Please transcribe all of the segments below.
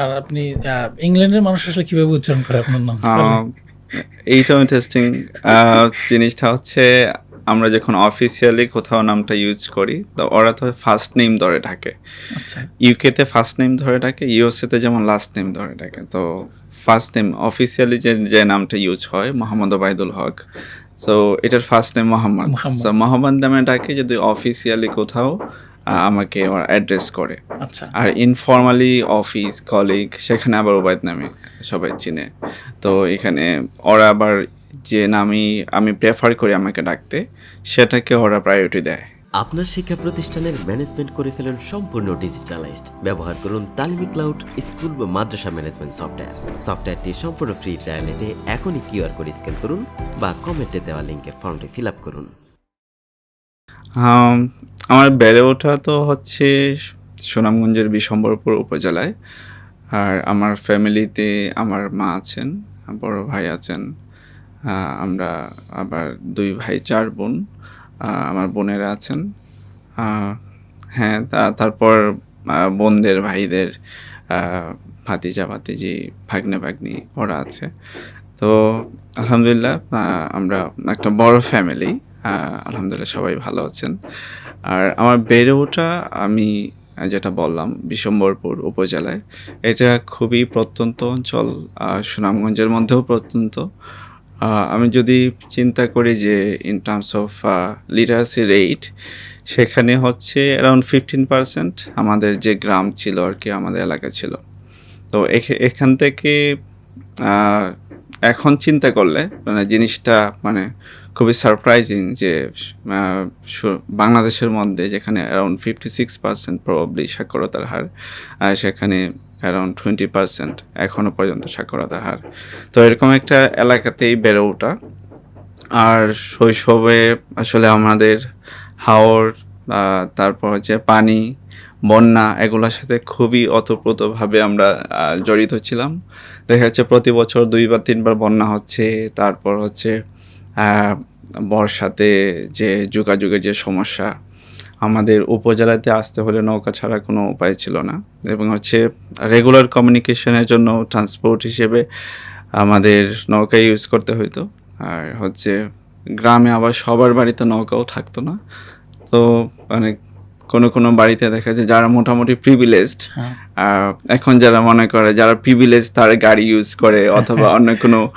আর আপনি ইংল্যান্ডের মানুষ আসলে কীভাবে উচ্চারণ করে আপনার নাম? এইটাও ইন্টারেস্টিং জিনিসটা হচ্ছে আমরা যখন অফিসিয়ালি কোথাও নামটা ইউজ করি তো ওরা তো ফার্স্ট নেম ধরে ডাকে। ইউকেতে ফার্স্ট নেম ধরে ডাকে ইউএসএতে যেমন লাস্ট নেম ধরে ডাকে। তো ফার্স্ট নেম অফিসিয়ালি যে যে নামটা ইউজ হয় মোহাম্মদ ওবায়দুল হক। তো এটার ফার্স্ট নেম মোহাম্মদ। মোহাম্মদ। নামে ডাকে যদি অফিসিয়ালি কোথাও আমাকে ওরা অ্যাড্রেস করে। আচ্ছা। আর ইনফর্মালি অফিস কলিগ সেখানে আবার ওবায়দ নামে সবাই চিনে। তো এখানে ওরা আবার যে নামই আমি প্রেফার করি আমাকে ডাকতে সেটাকে ওরা প্রায়োরিটি দেয়। আপনার শিক্ষা প্রতিষ্ঠানের ম্যানেজমেন্ট করে ফেলুন সম্পূর্ণ ডিজিটালাইজড ব্যবহার করুন তালিমি ক্লাউড স্কুল বা মাদ্রাসা ম্যানেজমেন্ট সফটওয়্যার সফটওয়্যারটি সম্পূর্ণ ফ্রি ট্রায়াল নিতে এখনই কিউআর কোড স্ক্যান করুন বা কমেন্টে দেওয়া লিঙ্কের ফর্মটি ফিল আপ করুন। আমার বেড়ে ওঠা তো হচ্ছে সুনামগঞ্জের বিশম্বরপুর উপজেলায়। আর আমার ফ্যামিলিতে আমার মা আছেন, বড় ভাই আছেন আমরা আবার দুই ভাই, চার বোন আমার বোনেরা আছেন। হ্যাঁ তা- তারপর বোনদের, ভাইদের ভাতিজা, ভাতিজি, ভাগ্নে, ভাগ্নি, ওরা আছে। তো আলহামদুলিল্লাহ আমরা একটা বড় ফ্যামিলি। আলহামদুলিল্লাহ, সবাই ভালো আছেন। আর আমার বেড়ে ওঠা আমি যেটা বললাম, বিশম্বরপুর উপজেলায়, এটা খুবই প্রত্যন্ত অঞ্চল সুনামগঞ্জের মধ্যেও প্রত্যন্ত। আমি যদি চিন্তা করি যে in terms of literacy rate সেখানে হচ্ছে অ্যারাউন্ড ফিফটিন পার্সেন্ট আমাদের যে গ্রাম ছিল আর কি, আমাদের এলাকা ছিল। তো এখে- এখান থেকে এখন চিন্তা করলে মানে জিনিসটা মানে খুবই সারপ্রাইজিং যে বাংলাদেশের মধ্যে যেখানে around fifty six percent probably সাক্ষরতার হার, আর সেখানে অ্যারাউন্ড টোয়েন্টি পার্সেন্ট এখনও পর্যন্ত সাক্ষরতার হার। তো এরকম একটা এলাকাতেই বেড়ে ওঠা। আর শৈশবে আসলে আমাদের হাওর তারপর হচ্ছে পানি, বন্যা এগুলোর সাথে খুবই অতপ্রতভাবে আমরা জড়িত ছিলাম। দেখা যাচ্ছে প্রতি বছর দুই বা তিনবার বন্যা হচ্ছে, তারপর হচ্ছে বর্ষাতে যে যোগাযোগের যে সমস্যা আমাদের উপজেলাতে আসতে হলে নৌকা ছাড়া কোনো উপায় ছিল না। এবং হচ্ছে রেগুলার কমিউনিকেশনের জন্য ট্রান্সপোর্ট হিসেবে আমাদের নৌকা ইউজ করতে হইতো। আর হচ্ছে গ্রামে আবার সবার বাড়িতে নৌকাও থাকতো না। তো মানে কোনো কোনো বাড়িতে দেখা যায় যারা মোটামুটি প্রিভিলেজড হ্যাঁ। এখন যারা মনে করে যারা প্রিভিলেজ তারা গাড়ি ইউজ করে অথবা অন্য কোনো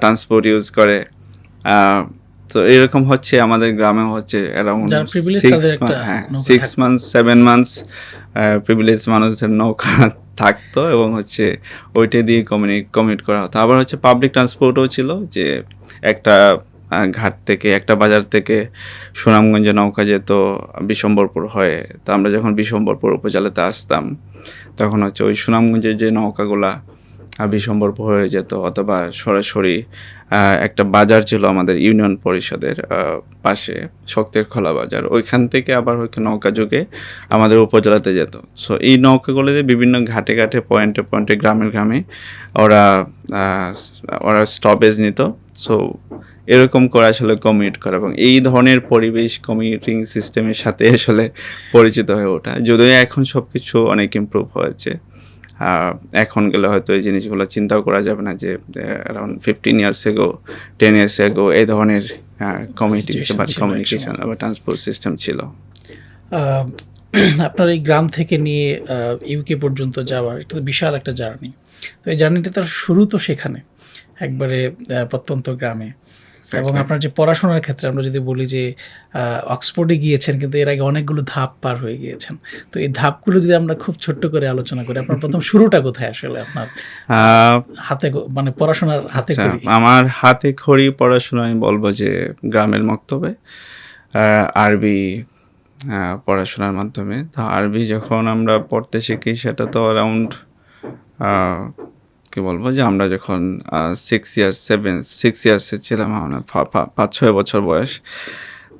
ট্রান্সপোর্ট ইউজ করে। তো এরকম হচ্ছে আমাদের গ্রামে হচ্ছে around six months seven months privilege মানুষের নৌকা থাকতো। এবং হচ্ছে ওইটা দিয়ে কমিউনি কমিউট করা হতো। আবার হচ্ছে পাবলিক ট্রান্সপোর্টও ছিল যে একটা ঘাট থেকে একটা বাজার থেকে সুনামগঞ্জে নৌকা যেত বিশম্বরপুর হয়ে। তো আমরা যখন বিশম্বরপুর উপজেলাতে আসতাম তখন হচ্ছে ওই সুনামগঞ্জের যে নৌকাগুলা বিশম্বরপুর হয়ে যেত অথবা সরাসরি একটা বাজার ছিল আমাদের ইউনিয়ন পরিষদের পাশে, শক্তের খোলা বাজার। ওইখান থেকে আবার ওইখানে নৌকা যুগে আমাদের উপজেলাতে যেত। সো এই নৌকাগুলোতে বিভিন্ন ঘাটে ঘাটে, পয়েন্টে পয়েন্টে, গ্রামে গ্রামে ওরা ওরা স্টপেজ নিত। সো এরকম করে আসলে কমিউট করা এবং এই ধরনের পরিবেশ কমিউটিং সিস্টেমের সাথে আসলে পরিচিত হয়ে ওঠা। যদিও এখন সব কিছু অনেক ইমপ্রুভ হয়েছে। এখন গেলে হয়তো এই জিনিসগুলো চিন্তাও করা যাবে না যে around fifteen years ago ten years ago এই ধরনের কমিউনিকেশন বা কমিউনিকেশন বা ট্রান্সপোর্ট সিস্টেম ছিল। আপনার এই গ্রাম থেকে নিয়ে ইউকে পর্যন্ত যাওয়ার এটা তো বিশাল একটা জার্নি। তো এই জার্নিটা তার শুরু তো সেখানে একবারে প্রত্যন্ত গ্রামে। এবং আপনার যে পড়াশোনার ক্ষেত্রে আমরা যদি বলি যে অক্সফোর্ডে গিয়েছেন কিন্তু এর আগে অনেকগুলো ধাপ পার হয়ে গিয়েছেন। তো এই ধাপগুলো যদি আমরা খুব ছোট্ট করে আলোচনা করি আপনার প্রথম শুরুটা কোথায় আসলে? আপনার হাতে মানে পড়াশোনার হাতে আচ্ছা, আমার হাতে খড়ি পড়াশোনা আমি বলব যে গ্রামের মক্তবে। আরবি পড়াশোনার মাধ্যমে। তো আরবি যখন আমরা পড়তে শিখি সেটা তো অ্যারাউন্ড কি বলব যে আমরা যখন সিক্স ইয়ার্স সেভেন সিক্স ইয়ার্সে ছিলাম পা- পাঁচ, ছয় বছর বয়স,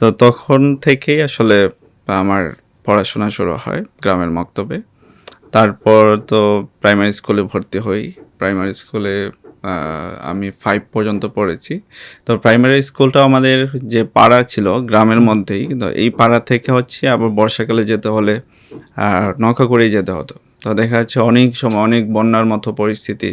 তো তখন থেকেই আসলে আমার পড়াশোনা শুরু হয় গ্রামের মক্তবে। তারপর তো প্রাইমারি স্কুলে ভর্তি হই। প্রাইমারি স্কুলে আমি ফাইভ পর্যন্ত পড়েছি। তো প্রাইমারি স্কুলটা আমাদের যে পাড়া ছিল গ্রামের মধ্যেই, কিন্তু এই পাড়া থেকে হচ্ছে আবার বর্ষাকালে যেতে হলে নৌকা করেই যেতে হতো। তো দেখা যাচ্ছে অনেক সময় অনেক বন্যার মতো পরিস্থিতি।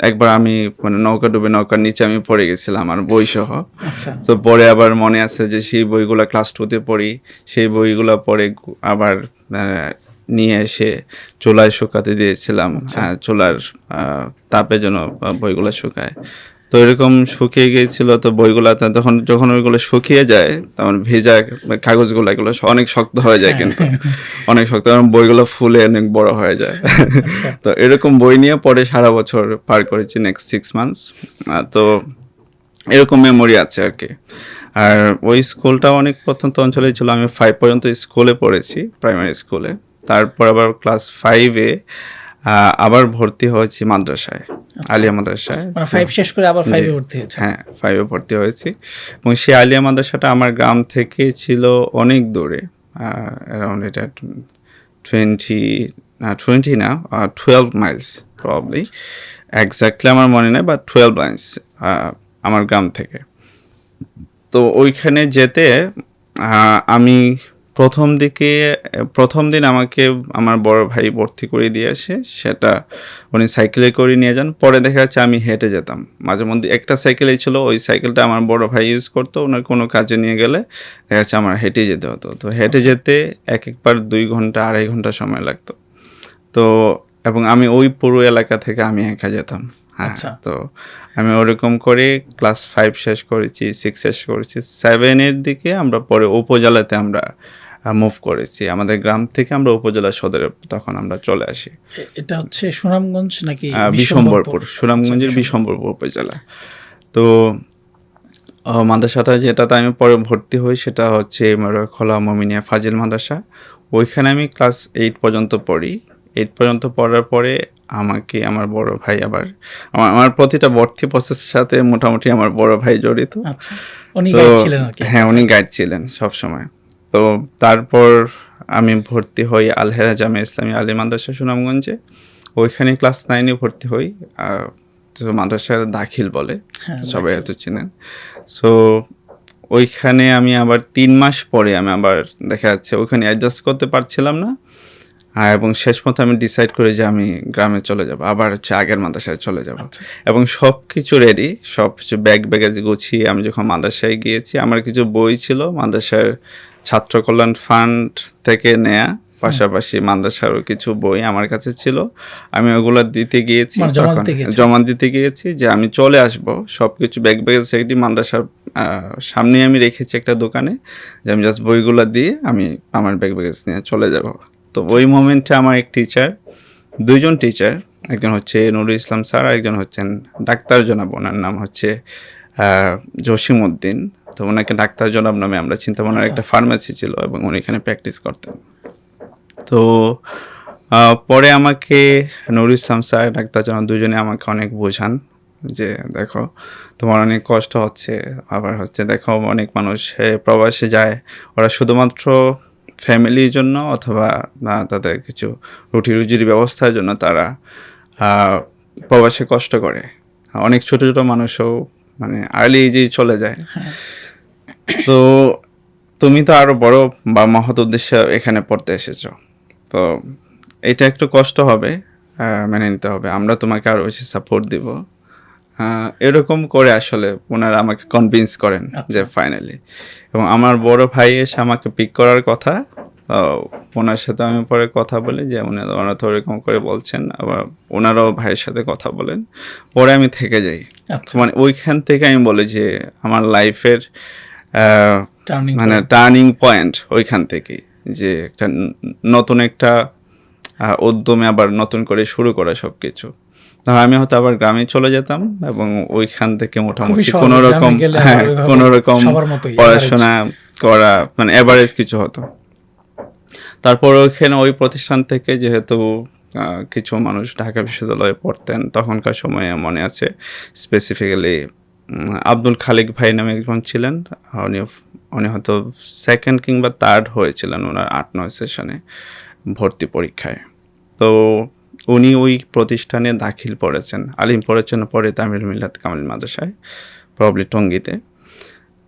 একবার আমি মানে নৌকা ডুবে নৌকার নিচে আমি পড়ে গেছিলাম আর বই সহ আচ্ছা। তো পরে আবার মনে আছে যে সেই বইগুলো ক্লাস টুতে পড়ি সেই বইগুলো পরে আবার নিয়ে এসে চুলায় শুকাতে দিয়েছিলাম। আহ, চুলার তাপে যেন বইগুলো শুকায়। তো এরকম শুকিয়ে গিয়েছিল তো বইগুলো তখন যখন ওইগুলো শুকিয়ে যায় তখন ভেজা কাগজগুলো এগুলো অনেক শক্ত হয়ে যায় কিন্তু। অনেক শক্ত কারণ বইগুলো ফুলে অনেক বড় হয়ে যায়। তো এরকম বই নিয়ে পরে সারা বছর পার করেছি নেক্সট সিক্স মান্থস তো এরকম মেমোরি আছে আর কি। আর ওই স্কুলটা অনেক প্রত্যন্ত অঞ্চলে ছিল আমি ফাইভ পর্যন্ত স্কুলে পড়েছি প্রাইমারি স্কুলে তারপর আবার ক্লাস ফাইভে আবার ভর্তি হয়েছি মাদ্রাসায় আলিয়া মাদ্রাসায়। মানে ফাইভ শেষ করে আবার ফাইভে ভর্তি হয়েছে হ্যাঁ ফাইভে ভর্তি হয়েছি। এবং সেই আলিয়া মাদ্রাসাটা আমার গ্রাম থেকে ছিল অনেক দূরে অ্যারাউন্ড এটা টোয়েন্টি টোয়েন্টি না টুয়েলভ মাইলস প্রবলি এক্স্যাক্টলি আমার মনে নেই বা টুয়েলভ মাইলস আমার গ্রাম থেকে। তো ওইখানে যেতে আমি প্রথম দিকে প্রথম দিন আমাকে আমার বড় ভাই ভর্তি করে দিয়ে আসে সেটা উনি সাইকেলে করে নিয়ে যান। পরে দেখা যাচ্ছে আমি হেঁটে যেতাম। মাঝে মধ্যে একটা সাইকেলেই ছিল ওই সাইকেলটা আমার বড় ভাই ইউজ করতো ওনার কোনো কাজে নিয়ে গেলে দেখা যাচ্ছে আমার হেঁটে যেতে হতো। তো হেঁটে যেতে এক একবার দুই ঘণ্টা আড়াই ঘণ্টা সময় লাগতো। তো এবং আমি ওই পুরো এলাকা থেকে আমি একা যেতাম। হ্যাঁ আচ্ছা। তো আমি ওরকম করে ক্লাস ফাইভ শেষ করেছি সিক্স শেষ করেছি। সেভেনের দিকে আমরা পরে উপজেলাতে আমরা মুভ করেছি। আমাদের গ্রাম থেকে আমরা উপজেলা সদরে তখন আমরা চলে আসি। এটা হচ্ছে সুনামগঞ্জ নাকি বিশম্বরপুর? সুনামগঞ্জের বিশম্বরপুর উপজেলা। তো মাদ্রাসাটা যেটাতে আমি পরে ভর্তি হই সেটা হচ্ছে খোলা মমিনিয়া ফাজিল মাদ্রাসা। ওইখানে আমি ক্লাস এইট পর্যন্ত পড়ি। এইট পর্যন্ত পড়ার পরে আমাকে আমার বড় ভাই আবার আমার আমার প্রতিটা ভর্তি প্রসেসের সাথে মোটামুটি আমার বড় ভাই জড়িত। আচ্ছা হ্যাঁ উনি গাইড ছিলেন সব সময় তো তারপর আমি ভর্তি হই আলহেরা জামে ইসলামী আলী মাদ্রাসা সুনামগঞ্জে। ওইখানে ক্লাস নাইনে ভর্তি হই তো মাদ্রাসার দাখিল বলে হ্যাঁ, সবাই এত চিনেন। সো ওইখানে আমি আবার তিন মাস পরে আমি আবার দেখা যাচ্ছে ওইখানে অ্যাডজাস্ট করতে পারছিলাম না। আর এবং শেষ মতো আমি ডিসাইড করি যে আমি গ্রামে চলে যাব আবার হচ্ছে আগের মাদ্রাসায় চলে যাব। আচ্ছা। এবং সব কিছু রেডি সব কিছু ব্যাগ ব্যাগেজ গুছিয়ে আমি যখন মাদ্রাসায় গিয়েছি আমার কিছু বই ছিল মাদ্রাসার ছাত্র কল্যাণ ফান্ড থেকে নেয়া পাশাপাশি মাদ্রাসারও কিছু বই আমার কাছে ছিল। আমি ওগুলো দিতে গিয়েছি মানে জমা দিতে গিয়েছি যে আমি চলে আসব। সব কিছু ব্যাগ ব্যাগেজ সেটি মাদ্রাসার সামনে আমি রেখেছি একটা দোকানে যে আমি জাস্ট বইগুলো দিয়ে আমি আমার ব্যাগ ব্যাগেজ নিয়ে চলে যাব। তো ওই মোমেন্টে আমার এক টিচার দুইজন টিচার একজন হচ্ছে নুরুল ইসলাম স্যার আর একজন হচ্ছেন ডাক্তার জনাব ওনার নাম হচ্ছে জসিম উদ্দিন তো ওনাকে ডাক্তার জনাব নামে আমরা চিন্তা ভাবনার একটা ফার্মেসি ছিল এবং উনি এখানে প্র্যাকটিস করতেন। তো পরে আমাকে নুরুল ইসলাম স্যার ডাক্তার জনাব দুজনে আমাকে অনেক বোঝান যে দেখো তোমার অনেক কষ্ট হচ্ছে আবার হচ্ছে দেখো অনেক মানুষ প্রবাসে যায়। ওরা শুধুমাত্র ফ্যামিলির জন্য অথবা না তাদের কিছু রুটি রুজির ব্যবস্থার জন্য তারা প্রবাসে কষ্ট করে। অনেক ছোট ছোট মানুষও মানে আর্লি এজেই চলে যায়। তো তুমি তো আরও বড় বা মহৎ উদ্দেশ্যে এখানে পড়তে এসেছ। তো এটা একটু কষ্ট হবে মেনে নিতে হবে। আমরা তোমাকে আরও বেশি সাপোর্ট দিব। এরকম করে আসলে ওনারা আমাকে কনভিন্স করেন যে ফাইনালি এবং আমার বড় ভাই এসে আমাকে পিক করার কথা ওনার সাথে আমি পরে কথা বলি যে উনি ওনারা তো ওরকম করে বলছেন আবার ওনারাও ভাইয়ের সাথে কথা বলেন। পরে আমি থেকে যাই। আচ্ছা মানে ওইখান থেকে আমি বলি যে আমার লাইফের মানে টার্নিং পয়েন্ট ওইখান থেকে যে একটা নতুন একটা উদ্যমে আবার নতুন করে শুরু করা সব কিছু আমি হয়তো আবার গ্রামে চলে যেতাম এবং ওইখান থেকে মোটামুটি সহজ, কোনো রকম হ্যাঁ কোনো রকম পড়াশোনা করা মানে এভারেজ কিছু হতো। তারপর ওইখানে ওই প্রতিষ্ঠান থেকে যেহেতু কিছু মানুষ ঢাকা বিশ্ববিদ্যালয়ে পড়তেন। তখনকার সময়ে মনে আছে স্পেসিফিক্যালি আব্দুল খালিক ভাই নামে একজন ছিলেন। উনি উনি হয়তো সেকেন্ড কিংবা থার্ড হয়েছিলেন ওনার আট, নয় সেশনে ভর্তি পরীক্ষায়। তো উনি ওই প্রতিষ্ঠানে দাখিল পড়েছেন। আলিম পড়েছেন পরে তামিল মিল্লাত কামিল মাদ্রাসায় প্রবলি টঙ্গিতে।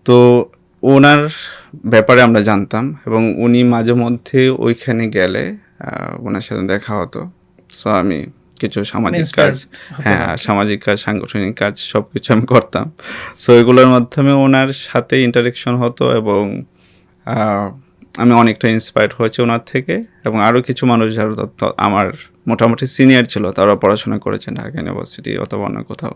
তো ওনার ব্যাপারে আমরা জানতাম এবং উনি মাঝে মধ্যে ওইখানে গেলে ওনার সাথে দেখা হতো। সো আমি কিছু সামাজিক মানে কাজ হ্যাঁ সামাজিক কাজ সাংগঠনিক কাজ সব কিছু আমি করতাম। সো এগুলোর মাধ্যমে ওনার সাথে ইন্টারেকশন হতো এবং আমি অনেকটা ইন্সপায়ার্ড হয়েছি ওনার থেকে এবং আরও কিছু মানুষ যারা আমার মোটামুটি সিনিয়র ছিল তারা পড়াশোনা করেছেন ঢাকা ইউনিভার্সিটি অথবা অন্য কোথাও।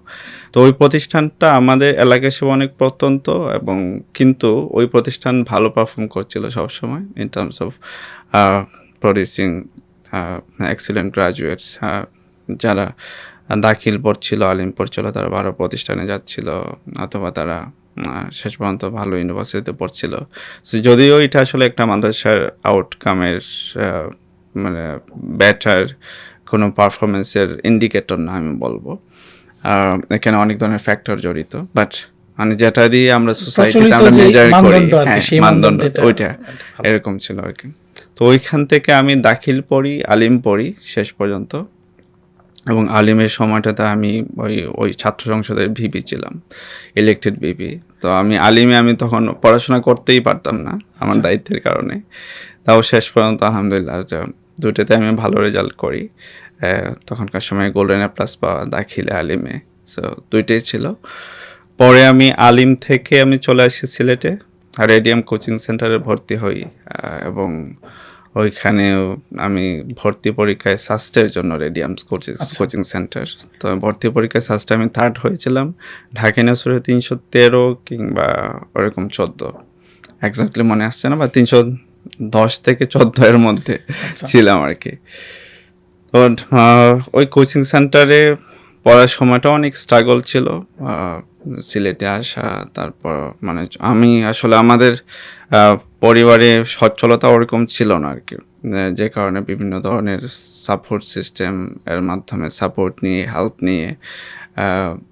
তো ওই প্রতিষ্ঠানটা আমাদের এলাকায় সে অনেক প্রত্যন্ত এবং কিন্তু ওই প্রতিষ্ঠান ভালো পারফর্ম করছিল সবসময় in terms of producing excellent graduates যারা দাখিল পড়ছিল আলিম পড়ছিল তারা ভালো প্রতিষ্ঠানে যাচ্ছিল অথবা তারা শেষ পর্যন্ত ভালো ইউনিভার্সিটিতে পড়ছিল। যদিও এটা আসলে একটা মাদ্রাসার আউটকামের মানে ব্যাটার কোনো পারফরমেন্সের ইন্ডিকেটর না আমি বলব। এখানে অনেক ধরনের ফ্যাক্টর জড়িত বাট মানে যেটা দিয়ে আমরা সোসাইটিতে আমরা মেজার করি মানদণ্ড হ্যাঁ মানদণ্ড ওইটা এরকম ছিল আর কি। তো ওইখান থেকে আমি দাখিল পড়ি আলিম পড়ি শেষ পর্যন্ত। এবং আলিমের সময়টাতে আমি ওই ওই ছাত্র সংসদের ভিপি ছিলাম ইলেকটেড ভিপি। তো আমি আলিমে আমি তখন পড়াশোনা করতেই পারতাম না আমার দায়িত্বের কারণে। তাও শেষ পর্যন্ত আলহামদুলিল্লাহ যে দুটোতে আমি ভালো রেজাল্ট করি। তখনকার সময় গোল্ডেন প্লাস পাওয়া দাখিলে আলিমে। সো দুইটাই ছিল। পরে আমি আলিম থেকে আমি চলে আসি সিলেটে রেডিয়াম কোচিং সেন্টারে ভর্তি হই। এবং ওইখানেও আমি ভর্তি পরীক্ষায় সাস্টের জন্য রেডিয়াম কোচিং কোচিং সেন্টার তো ভর্তি পরীক্ষায় সাস্টে আমি থার্ড হয়েছিলাম। ঢাকা ইউনিভার্সিটি তিনশো তেরো কিংবা ওরকম চোদ্দ। এক্স্যাক্টলি মনে আসছে না বা তিনশো দশ থেকে চোদ্দ এর মধ্যে ছিলাম আর কি। তো ওই কোচিং সেন্টারে পড়ার সময়টা অনেক স্ট্রাগল ছিল সিলেটে আসা, তারপর মানে আমি আসলে আমাদের পরিবারে সচ্ছলতা ওরকম ছিল না আর কি যে- কারণে বিভিন্ন ধরনের সাপোর্ট সিস্টেম এর মাধ্যমে সাপোর্ট নিয়ে হেল্প নিয়ে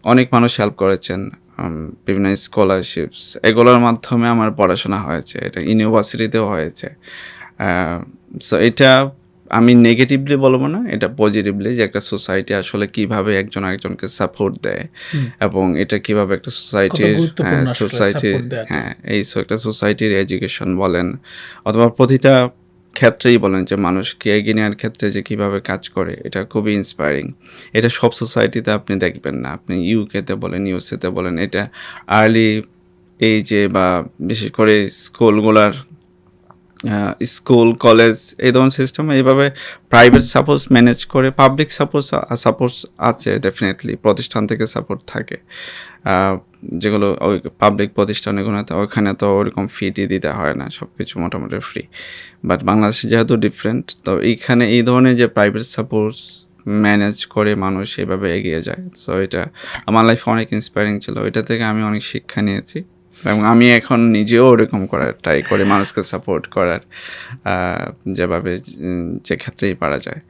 অনেক মানুষ হেল্প করেছেন বিভিন্ন স্কলারশিপস এগুলোর মাধ্যমে আমার পড়াশোনা হয়েছে, এটা ইউনিভার্সিটিতেও হয়েছে। সো এটা আমি নেগেটিভলি বলব না এটা পজিটিভলি যে একটা সোসাইটি আসলে কীভাবে একজন আরেকজনকে সাপোর্ট দেয় এবং এটা কীভাবে একটা সোসাইটির গুরুত্বপূর্ণ সোসাইটির হ্যাঁ এই একটা সোসাইটির এডুকেশন বলেন অথবা প্রতিটা ক্ষেত্রেই বলেন যে মানুষকে এগিয়ে নেওয়ার ক্ষেত্রে যে কীভাবে কাজ করে এটা খুবই ইন্সপায়ারিং এটা সব সোসাইটিতে আপনি দেখবেন না। আপনি ইউকেতে বলেন ইউএসএতে বলেন এটা আর্লি এই যে বা বিশেষ করে স্কুলগুলার স্কুল, কলেজ, এই ধরনের সিস্টেম এইভাবে প্রাইভেট সাপোজ ম্যানেজ করে পাবলিক সাপোজ সাপোর্টস আছে ডেফিনেটলি প্রতিষ্ঠান থেকে সাপোর্ট থাকে। যেগুলো ওই পাবলিক প্রতিষ্ঠানগুলোতে ওইখানে তো ওরকম ফিটি দিতে হয় না সব কিছু মোটামুটি ফ্রি বাট বাংলাদেশে যেহেতু ডিফারেন্ট তো এইখানে এই ধরনের যে প্রাইভেট সাপোর্টস ম্যানেজ করে মানুষ এভাবে এগিয়ে যায়। সো এটা আমার লাইফে অনেক ইন্সপায়ারিং ছিল। এটা থেকে আমি অনেক শিক্ষা নিয়েছি। এবং আমি এখন নিজেও ওরকম করার ট্রাই করি মানুষকে সাপোর্ট করার যেভাবে যে ক্ষেত্রেই পারা যায়।